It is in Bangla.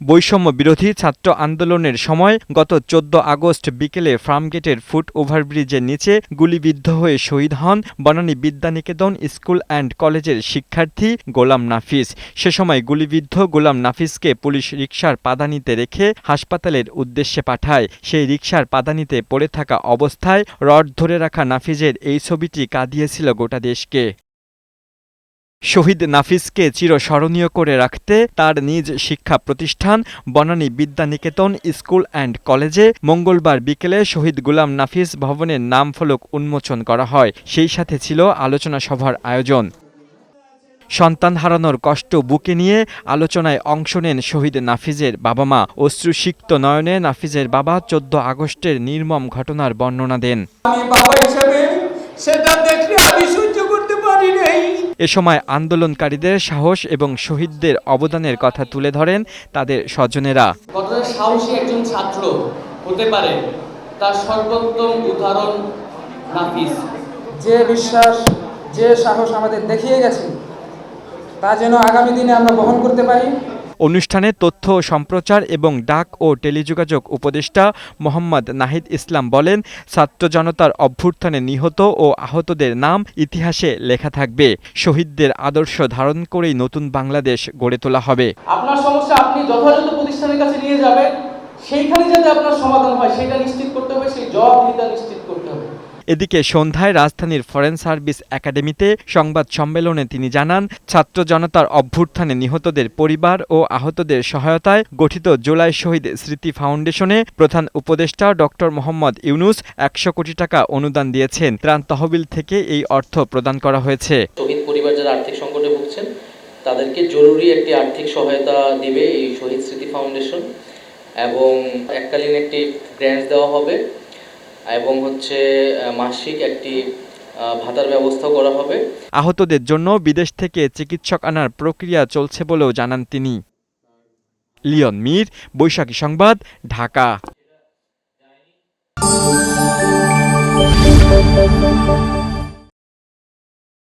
বৈষম্য বিরোধী ছাত্র আন্দোলনের সময় গত চোদ্দ আগস্ট বিকেলে ফার্মগেটের ফুট ওভারব্রিজের নিচে গুলিবিদ্ধ হয়ে শহীদ হন বনানী বিদ্যানিকেতন স্কুল অ্যান্ড কলেজের শিক্ষার্থী গোলাম নাফিস। সে সময় গুলিবিদ্ধ গোলাম নাফিসকে পুলিশ রিকশার পাদানিতে রেখে হাসপাতালের উদ্দেশ্যে পাঠায়। সেই রিকশার পাদানিতে পড়ে থাকা অবস্থায় রড ধরে রাখা নাফিজের এই ছবিটি কাঁদিয়েছিল গোটা দেশকে। শহীদ নাফিসকে চিরস্মরণীয় করে রাখতে তার নিজ শিক্ষা প্রতিষ্ঠান বনানী বিদ্যানিকেতন স্কুল অ্যান্ড কলেজে মঙ্গলবার বিকেলে শহীদ গুলাম নাফিস ভবনের নাম ফলক উন্মোচন করা হয়। সেই সাথে ছিল আলোচনা সভার আয়োজন। সন্তান হারানোর কষ্ট বুকে নিয়ে আলোচনায় অংশ নেন শহীদ নাফিজের বাবা মা অশ্রুসিক্ত নয়নে নাফিজের বাবা চোদ্দ আগস্টের নির্মম ঘটনার বর্ণনা দেন। আমি বাবা হিসাবে সেটা দেখলে আমি সহ্য করতে পারি নাই। এ সময় আন্দোলনকারীদের সাহস এবং শহীদদের অবদানের কথা তুলে ধরেন তাদের স্বজনেরা। কতটা সাহসী একজন ছাত্র হতে পারে তার সর্বোত্তম উদাহরণ নাফিস। যে বিশ্বাস যে সাহস আমাদের দেখিয়ে গেছে তা যেন আগামী দিনে আমরা বহন করতে পারি। অনুষ্ঠানে তথ্য সম্প্রচার এবং ডাক ও টেলিযোগাযোগ উপদেষ্টা মোহাম্মদ নাহিদ ইসলাম বলেন, ছাত্র জনতার অভ্যুত্থানে নিহত ও আহতদের নাম ইতিহাসে লেখা থাকবে। শহীদদের আদর্শ ধারণ করেই নতুন বাংলাদেশ গড়ে তোলা হবে। আপনার সমস্যা আপনি যথাযথ প্রতিষ্ঠানের কাছে নিয়ে যাবেন, সেইখানে যাতে আপনার সমাধান হয়, সেটা নিশ্চিত করতে হবে সেই জবাবদিহিতা নিশ্চিত করতে হবে এদিকে সন্ধ্যায় রাজধানীর ফরেন সার্ভিস একাডেমিতে সংবাদ সম্মেলনে তিনি জানান, ছাত্র জনতার অভ্যুত্থানে নিহতদের পরিবার ও আহতদের সহায়তায় গঠিত জুলাই শহীদ স্মৃতি ফাউন্ডেশনে প্রধান উপদেষ্টা ডক্টর মোহাম্মদ ইউনুস একশো কোটি টাকা অনুদান দিয়েছেন। ত্রাণ তহবিল থেকে এই অর্থ প্রদান করা হয়েছে। পরিবার যারা আর্থিক সংকটে ভুগছেন, তাদেরকে জরুরি একটি আর্থিক সহায়তা দিবে এই শহীদ স্মৃতি ফাউন্ডেশন এবং এককালীন একটি গ্র্যান্ট দেওয়া হবে। এবং হচ্ছে মাসিক একটি ভাতার ব্যবস্থা করা হবে। আহতদের জন্য বিদেশ থেকে চিকিৎসক আনার প্রক্রিয়া চলছে বলেও জানান তিনি। লিওন মীর, বৈশাখী সংবাদ, ঢাকা।